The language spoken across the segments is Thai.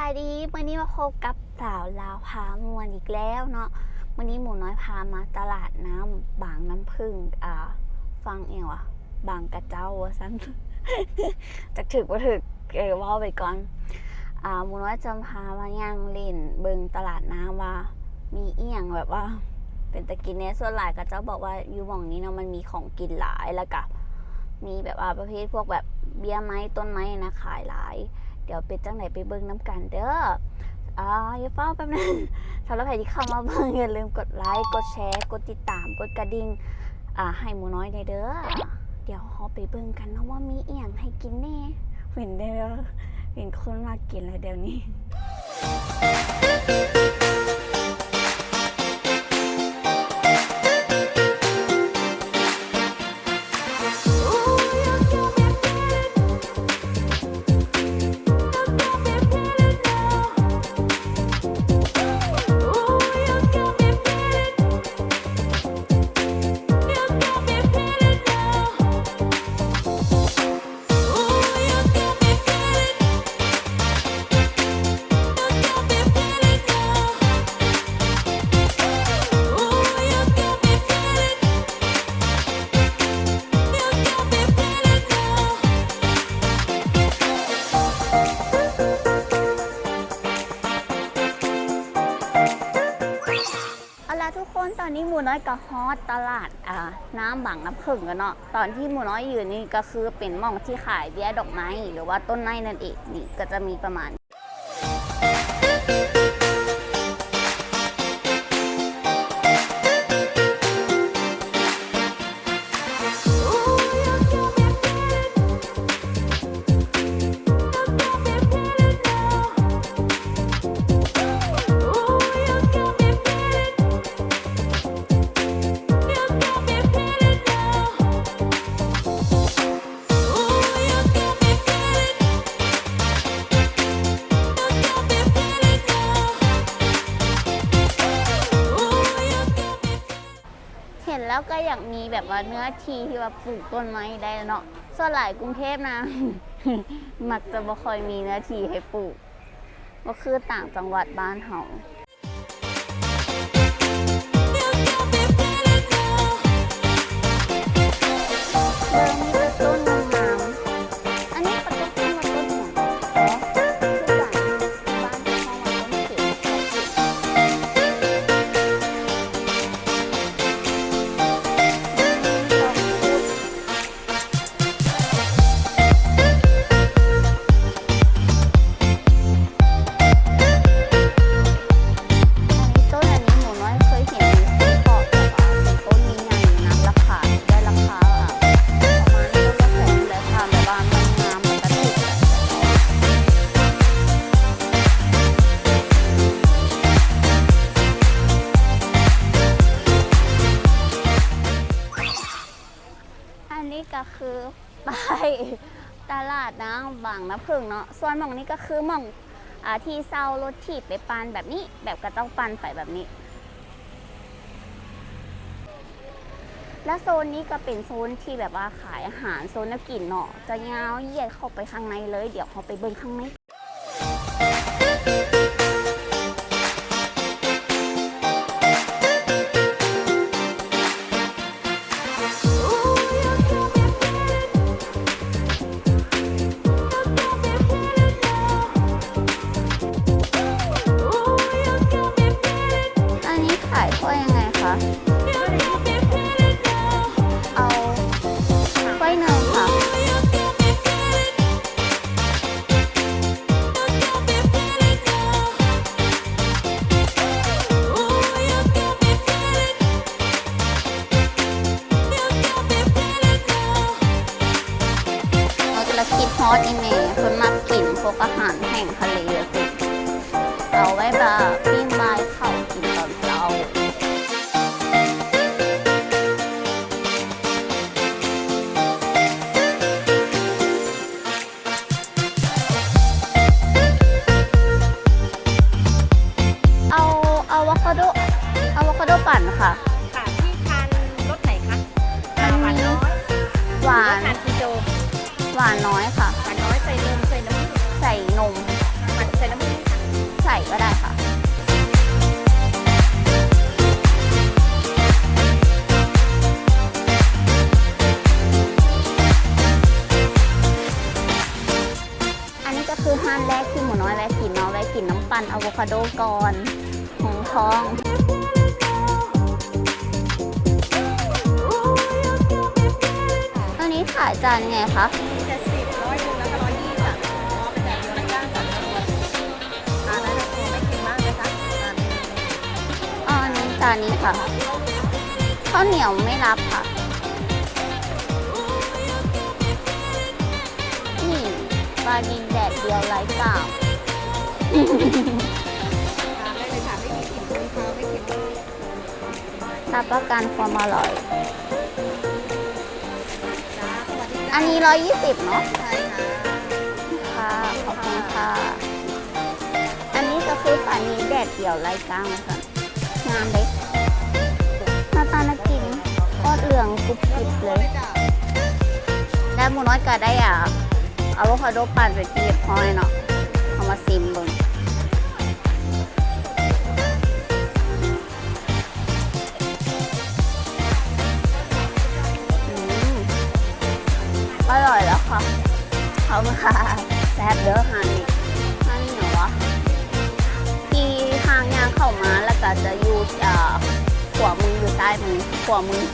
ายดีวันนี้มาพบกับสาวลาวพามวนอีกแล้วเนาะวันนี้หมูน้อยพามาตลาดน้ำบางน้ำพึ่งอ่า ฟังเองวะบางกระเจ้าวะซันจะถึกว่าถึกเออว่าไปก่อน อ่าหมูน้อยจะพามาย่างเล่นเบิงตลาดน้ำว่า มีเอียงแบบว่า เป็นตะกินเนส่วนหลายก็จะบอกว่าอยู่หม่องนี้เนาะมันมีของกินหลายแล้วก็มีแบบว่าประเภทพวกแบบเบี้ยไม้ต้นไม้นะขายหลาย เดี๋ยวเป็นจังไหนไปเบิ้งน้ำกันเด้ออ่าอย่าเฝ้าแป๊บนึงสำหรับใครที่เข้ามาเบิ้งอย่าลืมกดไลค์กดแชร์กดติดตามกดกระดิ่งอ่าให้หมูน้อยในเด้อเดี๋ยวเขาไปเบิ้งกันนะว่ามีเอียงให้กินแน่เห็นได้แล้วเห็นคนมากินแล้วเดี๋ยวนี้ ตลาดอ่าน้ำบังน้ำผึ้งกันเนาะตอนที่หมูน้อยอยู่นี่ก็คือเป็นหม่องที่ขายเบี้ยดอกไม้หรือว่าต้นไม้นั่นเองนี่ก็จะมีประมาณเห็ แล้วก็อยากมีแบบว่าเนื้อที่ที่ว่าปลูกต้นไม้ได้เนาะส่วนหลายกรุงเทพนะ มักจะบ่ค่อยมีเนื้อที่ให้ปลูกก็คือต่างจังหวัดบ้านเฮา ครึ่งเนาะส่วนหมองนี้ก็คือหมองอที่เศร้ารถถีบไปปันแบบนี้แบบกระต้องปันไปแบบนี้ และโซนนี้ก็เป็นโซนที่แบบว่าขายอาหารโซนนักกินเนาะจะยาวเหยียดเข้าไปข้างในเลย เดี๋ยวเขาไปเบิ่งข้างใน อะวคาโดปั่นค่ะ ค่ะที่ทานรสไหนคะอ่าหวานน้อยหวาหรือนทานคีโตหวานน้อยค่ะ หวานน้อยใส่นมใส่น้ำผึ้งใส่นม หวานใส่น้ำผึ้งก็ได้ค่ะ อันนี้ก็คือห้านแรกที่หมูน้อยแวะกินเนาะแวะกินน้ำปั่นอะโวคาโดก่อนหงทอง นนี้ขายจานไงคะเจ็ดสิบร้อยหนึ่งแล้วก็ร้อยยี่สิบอ๋อเป็นแบบเดียวกันย่างสันนวลทานแล้วตัวไม่เค็มมากเลยค่ะทานอ๋ออันนี้จานนี้ค่ะข้าวเหนียวไม่รับค่ะ นี่ปลาดินแดดเดียวไร้กากทานได้เลยค่ะไม่มีกลิ่นคาวไม่เค็มมาก รับประกันความอร่อยจ้าสวัสดี อันนี้ 120 เนาะใช่ค่ะค่ะ ขอบคุณค่ะ อันนี้ก็คือปลานี้แดดเดียวไร้กลางค่ะงามเล็กหน้าตาน่ากินทอดเหลืองกรุบกริบเลยจ้าได้หมูน้อยก็ได้อะอะโวคาโดปั่นไปเกียบห้อยเนาะเอามาซิมเบิ่ง ร่อยแล้วค่ะเขามาค่ะแซ่บเด้อฮานี่ฮานี่เหรอวะที่ทางยางเข้ามาแล้วก็จะอยู่เอ่อขวามืออยู่ใต้มือขวามือ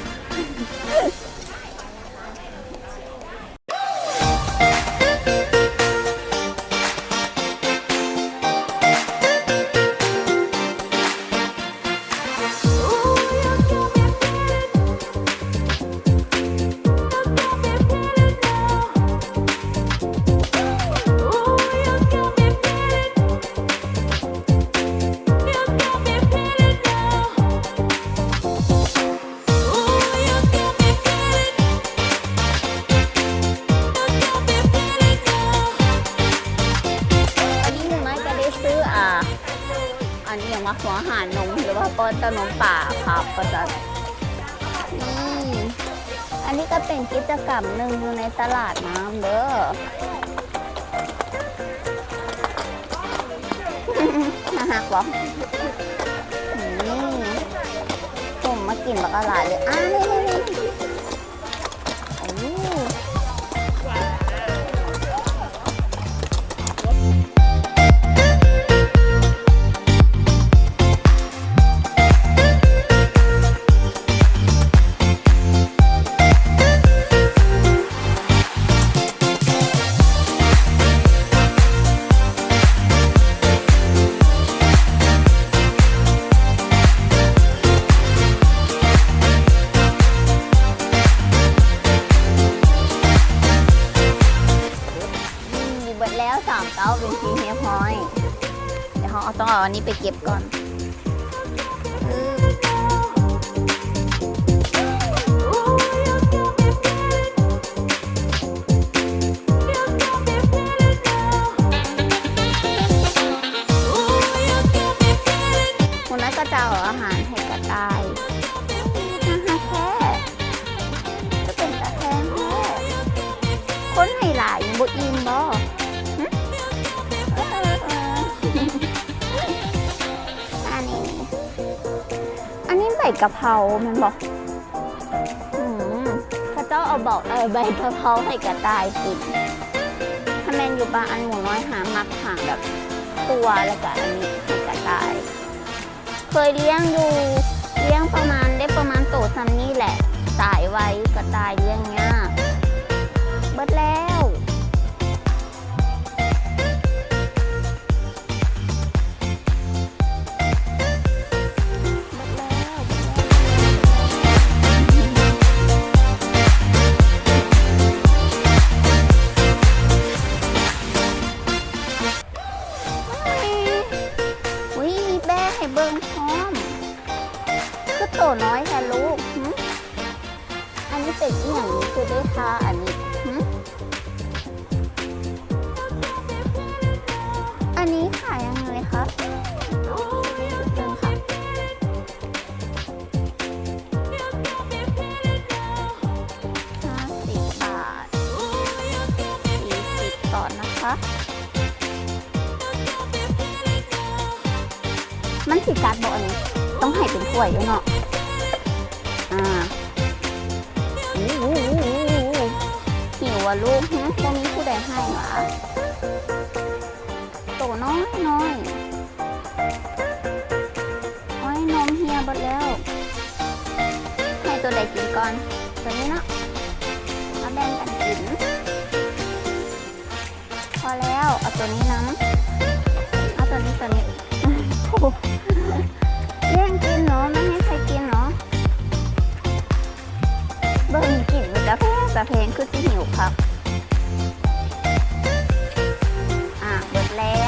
อันนี้อย่างว่าหัวหารนมหรือว่าป้อนขนมป่าครับก็จะนี่อันนี้ก็เป็นกิจกรรมหนึ่งอยู่ในตลาดน้ำเด้อน่าหักหรอนี่ผมมากินบักอะไรเลยอ้าวนี่ อนนี้ไปเก็บก่อน กะเพรามันบอกอืมข้าเจ้าเอาบอกเออใบกะเพราให้กระต่ายกินถ้าแมนอยู่บ้านอันหมูน้อยหามักหาแบบตัวแล้วก็อันนี้ให้กระต่าย เคยเลี้ยงอยู่เลี้ยงประมาณได้ประมาณโตซัมนี่แหละ ตายไว้กระต่ายเลี้ยงยากเบิดแล้ว ต้องให้เป็นถ้วยด้วยเนาะอ่าหิวอะลูกฮะบ่มีผู้ใดให้หรอโตน้อยน้อยโอ้ยนมเฮียหมดแล้ว ให้ตัวใดกินก่อน ตัวนี้เนาะมาแบ่งกันกิน พอแล้ว เอาตัวนี้น้ำเอาตัวนี้ตัวนี้ โอ้ โหแย่งกินเนาะไม่ให้ใครกินเนาะเบิ่งกินมันจะแพงจะเพลงคือที่หิวครับ อะเบิดแล้ว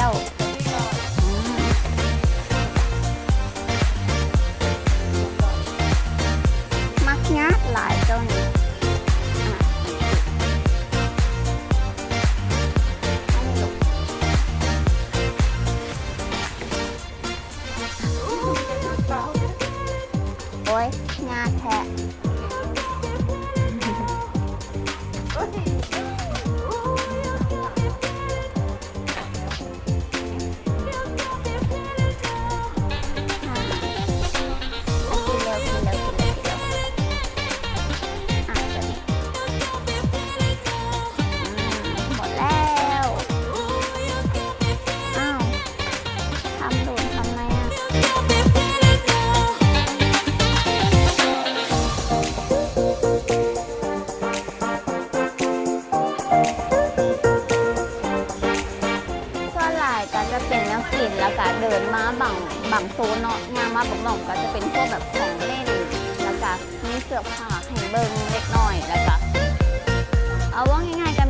นมาบางบางโซนเนาะงานมาบางหล่องก็จะเป็นพวกแบบของเล่นแล้วก็มีเสื้อผ้าให้เบิ่งเล็กน้อยแล้วก็เอาว่าง่ายๆ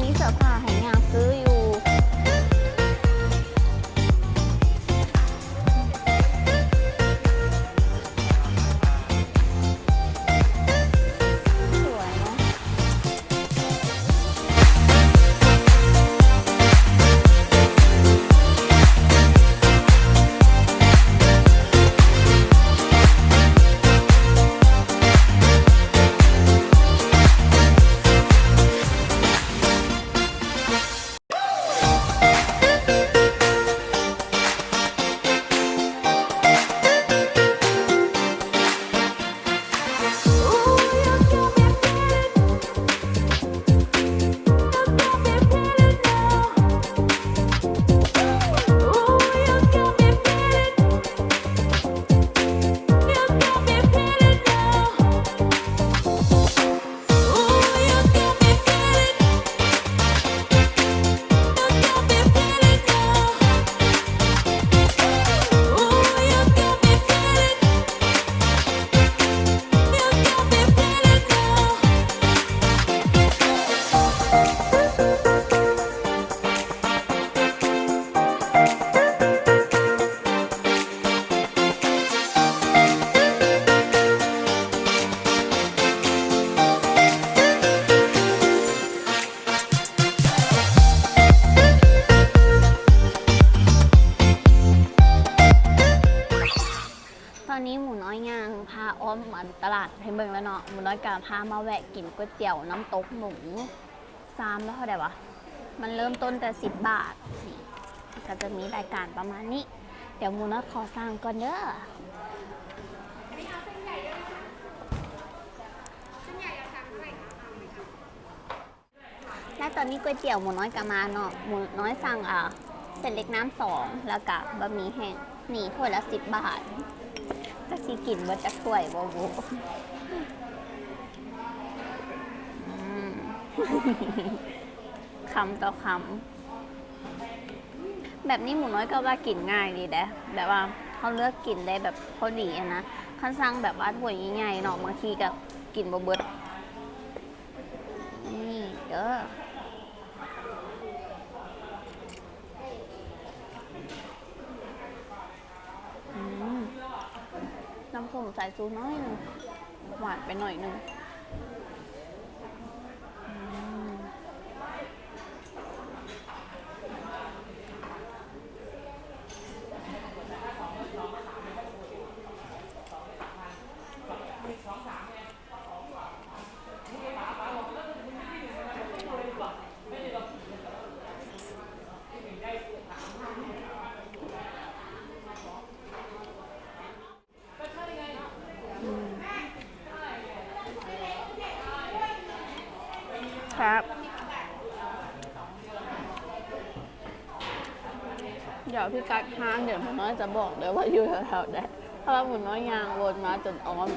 อ้อมมันตลาดให้เบิ่งแล้วเนาะหมูน้อยกาพามาแวะกินก๋วยเตี๋ยวน้ำตกหมูซามแล้วเท่าไหร่วะ มันเริ่มต้นแต่สิบบาทนี่ก็จะมีรายการประมาณนี้ เดี๋ยวหมูน้อยขอสั่งก่อนเด้อและตอนนี้ก๋วยเตี๋ยวหมูน้อยกามาเนาะหมูน้อยสั่งอะเส้นเล็กน้ำสองแล้วกับบะหมี่แห้งนี่ถ้วยละสิบบาท จะสิกินว่าจะถ้วยบ่บุอืมคำต่อคำแบบนี้หมูน้อยก็ว่ากินง่ายดีเด้แบบว่าเขาเลือกกินได้แบบพอดีอะนะคันสั่งแบบว่าถ้วยใหญ่ๆเนาะบางทีก็กินบ่เบิดนี่เด้อมน้ำ ส้มสายซูน้อยหนึ่งหวานไปหน่อยหนึ่ง วพี่กัดห้างเดี๋ยวหมูน้อยจะบอกเลยว่าอยู่แถวๆไหนเพราะว่าหมูน้อยยางวนมาจนอ้อม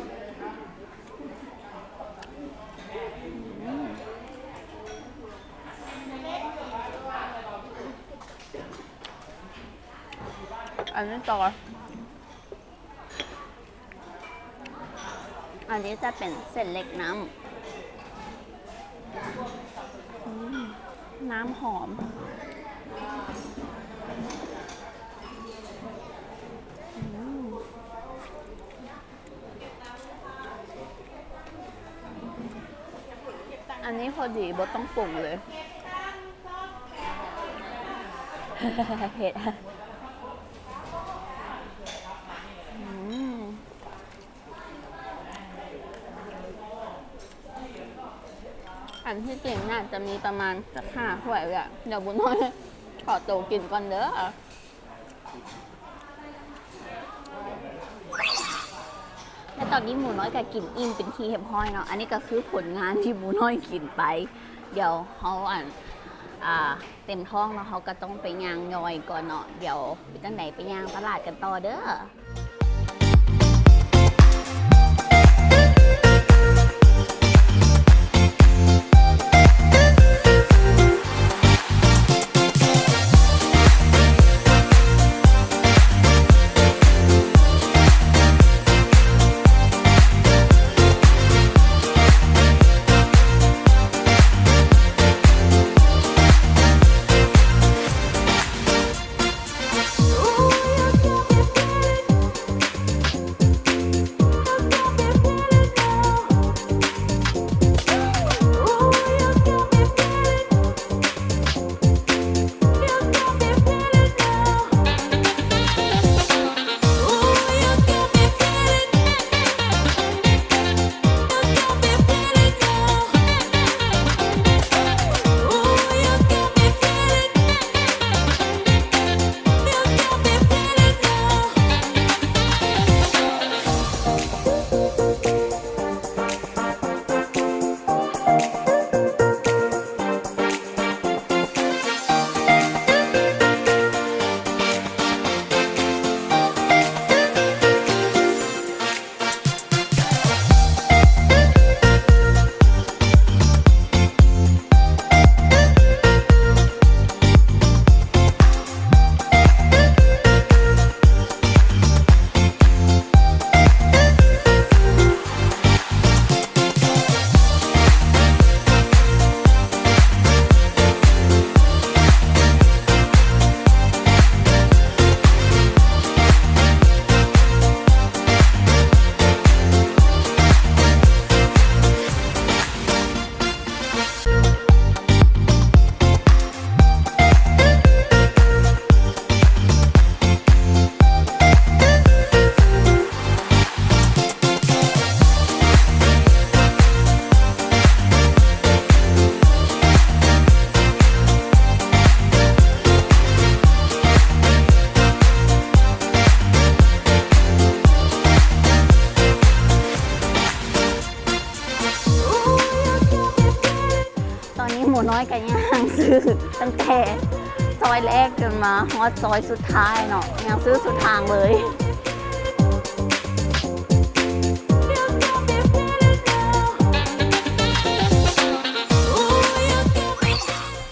อันนี้ต่อ อันนี้จะเป็นเส้นเล็กน้ำ น้ำหอม อันนี้พอดีบดต้องปรุงเลยเผ็ดอันที่จริงน่าจะมีประมาณสักห้าถ้วยเลยอะเดี๋ยวบุญน้อยขอตัวกินก่อนเด้อ และ ตอนนี้หมูน้อยกับกินอิ่มเป็นทีเห็บห้อยเนาะ อันนี้ก็คือผลงานที่หมูน้อยกินไป เดี๋ยวเขาอ่านเต็มท้องแล้วเขาก็ต้องไปย่างย่อยก่อนเนาะ เดี๋ยวไปจังไหนไปย่างตลาดกันต่อเด้อ มาฮอดซอยสุดท้ายเนาะยังซื้อสุดทางเลย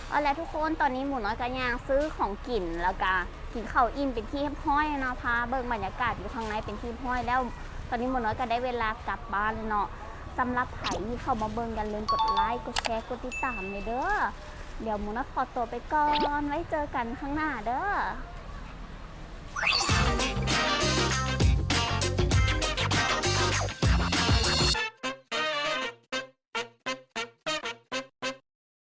เอาละทุกคนตอนนี้หมูน้อยกันยางซื้อของกินแล้วก็กินข้าวอิ่มเป็นที่เรียบร้อยเนาะพาเบิ่งบรรยากาศอยู่ข้างในเป็นที่เรียบร้อยแล้ว ตอนนี้หมูน้อยก็ได้เวลากลับบ้านเนาะสำหรับไผ่ที่เข้ามาเบิ่งกันลืมกดไลค์กดแชร์กดติดตามเลยเด้อ เดี๋ยวมูนะขอตัวไปก่อน ไว้เจอกันข้างหน้าเด้อ